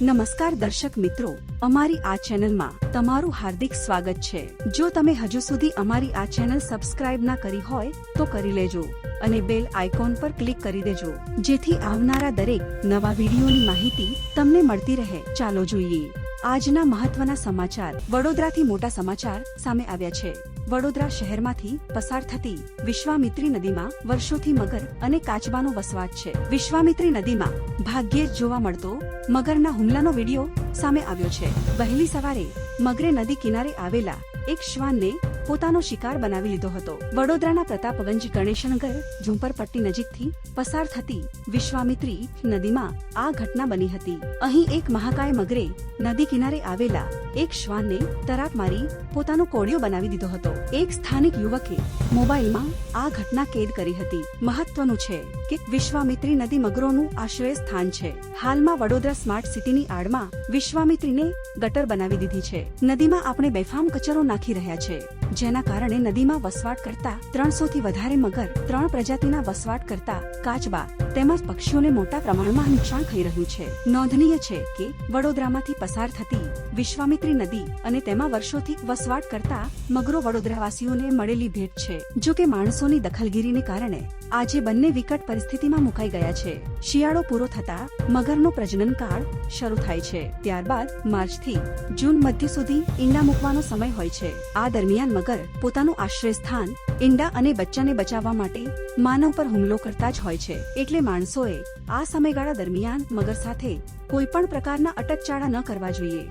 નમસ્કાર દર્શક મિત્રો. અમારી આ ચેનલમાં તમારું હાર્દિક સ્વાગત છે. જો તમે હજુ સુધી અમારી આ ચેનલ સબસ્ક્રાઇબ ના કરી હોય, તો કરી લેજો અને બેલ આઇકોન પર ક્લિક કરી દેજો. જેથી આવનારા દરેક નવા વિડીયોની માહિતી તમને મળતી રહે. ચાલો જોઈએ. આજના મહત્વના સમાચાર વડોદરાથી મોટા સમાચાર સામે આવ્યા છે. વડોદરા શહેરમાંથી પસાર થતી વિશ્વામિત્રી નદીમાં વર્ષોથી મગર અને કાચબાનો વસવાટ છે. વિશ્વામિત્રી નદીમાં ભાગ્યે જ જોવા મળતો મગરના હુમલાનો વીડિયો સામે આવ્યો છે. વહેલી સવારે મગરે નદી કિનારે આવેલા એક શ્વાનને પોતાનો શિકાર બનાવી લીધો હતો. વડોદરાના પ્રતાપગંજ ગણેશનગર ઝુંપરપટ્ટી નજીકથી પસાર થતી વિશ્વામિત્રી નદીમાં આ ઘટના બની હતી. અહીં એક મહાકાય મગરે નદી કિનારે આવેલા એક શ્વાનને તરાપ મારી પોતાનો કોળિયો બનાવી દીધો હતો. એક સ્થાનિક યુવકે મોબાઈલમાં આ ઘટના કેદ કરી હતી. મહત્વનું છે કે વિશ્વામિત્રી નદી મગરોનું આશ્રય સ્થાન છે. હાલમાં વડોદરા સ્માર્ટ સિટીની આડમાં વિશ્વામિત્રીને ગટર બનાવી દીધી છે. નદીમાં આપણે બેફામ કચરો નાખી રહ્યા છે. જેના કારણે નદીમાં વસવાટ કરતા ત્રણસો થી વધારે મગર ત્રણ પ્રજાતિના વસવાટ કરતા કાચબા તેમજ પક્ષીઓને મોટા પ્રમાણમાં નુકસાન થઈ રહ્યું છે. નોંધનીય છે કે વડોદરામાંથી પસાર થતી વિશ્વામિત્રી નદી અને તેમાં વર્ષોથી વસવાટ કરતા મગરો વડોદરાવાસીઓને મળેલી ભેટ છે. જો કે માણસોની દખલગીરીને કારણે આજે બંને વિકટ પરિસ્થિતિમાં મુકાઈ ગયા છે. શિયાળો પૂરો થતા મગરનો પ્રજનન કાળ શરૂ થાય છે. ત્યારબાદ માર્ચથી જૂન મધ્ય સુધી ઈંડા મૂકવાનો સમય હોય છે. આ દરમિયાન મગર પોતાનું આશ્રય સ્થાન ઈંડા અને બચ્ચાને બચાવવા માટે માનવ પર હુમલો કરતા જ હોય છે. એટલે માણસોએ આ સમયગાળા દરમિયાન મગર સાથે કોઈ પણ પ્રકારના અટકચાળા ન કરવા જોઈએ.